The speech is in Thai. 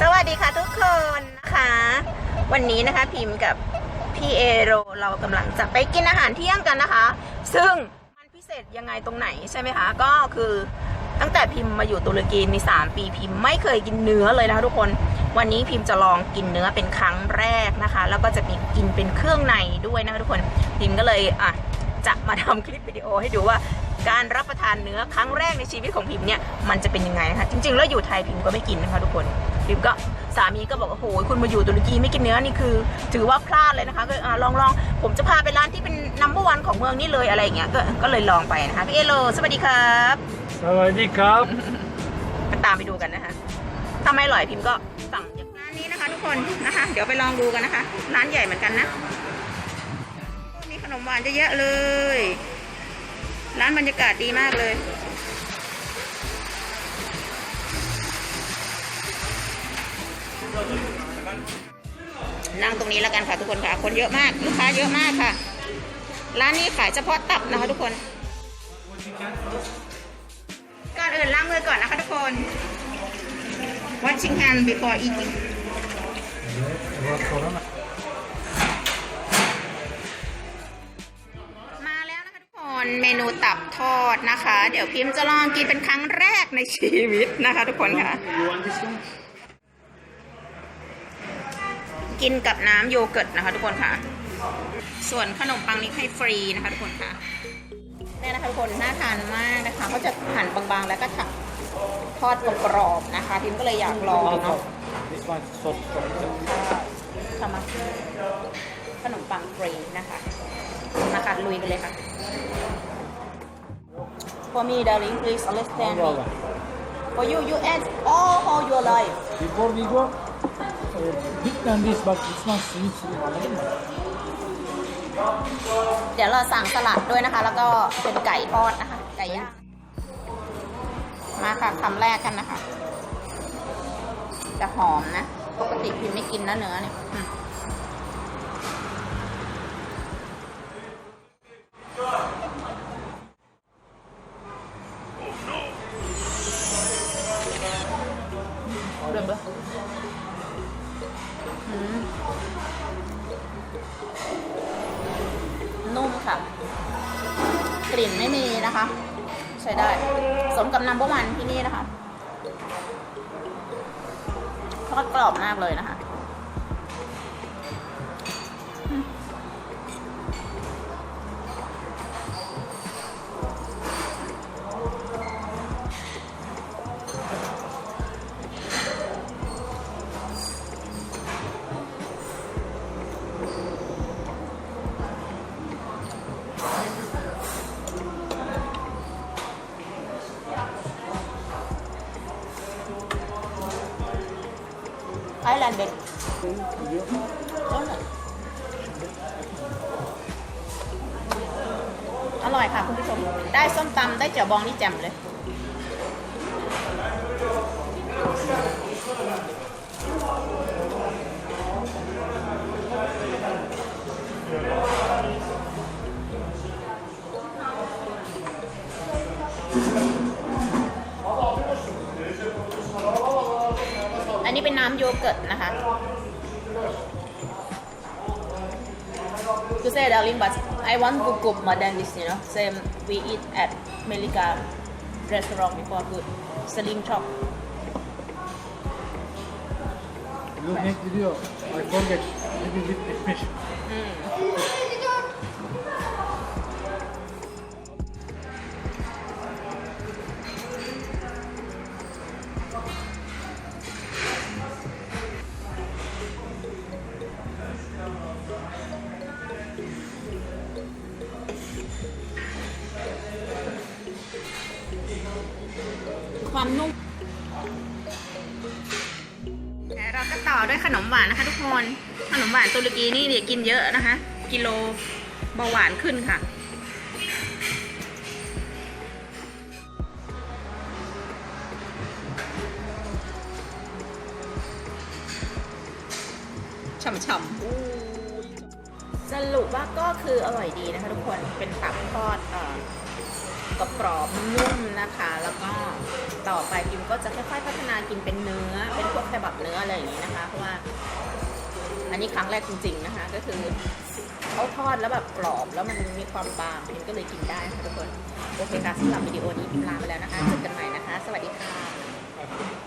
สวัสดีค่ะทุกคนนะคะ วันนี้นะคะพิมพ์กับพี่เอโรเรากำลังจะไปกินอาหารเที่ยงกันนะคะ ซึ่งมันพิเศษยังไงตรงไหนใช่ไหมคะ ก็คือตั้งแต่พิมพ์มาอยู่ตุรกีมีมปีพิมพ์ไม่เคยกินเนื้อเลยนะคะทุกคน วันนี้พิมพ์จะลองกินเนื้อเป็นครั้งแรกนะคะ แล้วก็จะมีกินเป็นเครื่องในด้วยนะคะทุกคนพิมพ์ก็เลยอะจะมาทำคลิปวิดีโอให้ดูว่า การรับประทานเนื้อครั้งแรกในชีวิตของพิมเนี่ยมันจะเป็นยังไงนะคะจริงๆ แล้วอยู่ไทยพิมก็ไม่กินนะคะทุกคนพิมก็สามีก็บอกว่าโอ้ยคุณมาอยู่ตุรกีไม่กินเนื้อนี่คือ ถือว่าพลาดเลยนะคะก็ลองลองผมจะพาไปร้านที่เป็นนัมเบอร์วันของเมืองนี่เลยอะไรอย่างเงี้ยก็ก็เลยลองไปนะคะพี่เอโลสวัสดีครับสวัสดีครับตามไปดูกันนะคะถ้าไม่อร่อยพิมก็สั่งร้านนี้นะคะ ทุกคนนะคะ เดี๋ยวไปลองดูกันนะคะ ร้านใหญ่เหมือนกันนะมีขนมหวานเยอะเลย ร้านบรรยากาศดีมากเลย นั่งตรงนี้แล้วกันค่ะทุกคนค่ะ คนเยอะมาก ลูกค้าเยอะมากค่ะ ร้านนี้ขายเฉพาะตับนะคะทุกคน ก่อนอื่นล้างมือก่อนนะคะทุกคน washing hand before eating นเมนูตับทอดนะคะ เดี๋ยวพิมจะลองกินเป็นครั้งแรกในชีวิตนะคะ ทุกคนค่ะ กินกับน้ำโยเกิร์ตนะคะ ทุกคนค่ะ ส่วนขนมปังนี้ให้ฟรีนะคะ ทุกคนค่ะเนี่ยนะคะทุกคนน่าทานมากนะคะเขาจะหั่นบางๆแล้วก็ถักทอดกรอบๆนะคะ พิมก็เลยอยากลองเนาะทำมาขนมปังฟรีนะคะ นะคะลุยกันเลยค่ะ For me darling please understand me For you you ate all all your life Before we go, uh, big than this, but this one sweet, sweet. เดี๋ยวเราสั่งสลัดด้วยนะคะ แล้วก็เป็นไก่ทอดนะคะ ไก่ย่าง มาค่ะคำแรกกันนะคะ จะหอมนะ ปกติพิมไม่กินนะเนื้อเนี่ย เริ่มเลยนุ่มค่ะ กลิ่นไม่มีนะคะ ใช้ได้ สมกับนัมเบอร์วันที่นี่นะคะทอดกรอบมากเลยนะคะ ไอแลนด์เด็กอร่อยค่ะคุณผู้ชม ได้ส้มตำได้เจียวบองนี่แจ่มเลย นนี้เป็นน้ำโยเกิร์ตนะคะ You say darling but I want to cook more than this you know same we eat at Melika restaurant before good Slim Chop You make video, I forget. Maybe with the fish. อื ความนุ่มแล้วเราก็ต่อด้วยขนมหวานนะคะทุกคน ขนมหวานตุรกีนี่เนี่ยวกินเยอะนะคะ กิโลเบาหวานขึ้นค่ะฉ่ำๆสรุปว่าก็คืออร่อยดีนะคะทุกคน เป็นตับทอดเอ่อ กรอบๆนุ่มนะคะ แล้วก็ต่อไปกิมก็จะค่อยๆพัฒนากินเป็นเนื้อ เป็นพวกแคบับเนื้ออะไรอย่างนี้นะคะ เพราะว่า อันนี้ครั้งแรกจริง ๆนะคะ ก็คือเขาทอดแล้วแบบกรอบแล้วมันมีความบางกิมก็เลยกินได้ค่ะทุกคน โอเคค่ะสำหรับวิดีโอนี้พิมลาไปแล้วนะคะเจอกันใหม่นะคะ สวัสดีค่ะ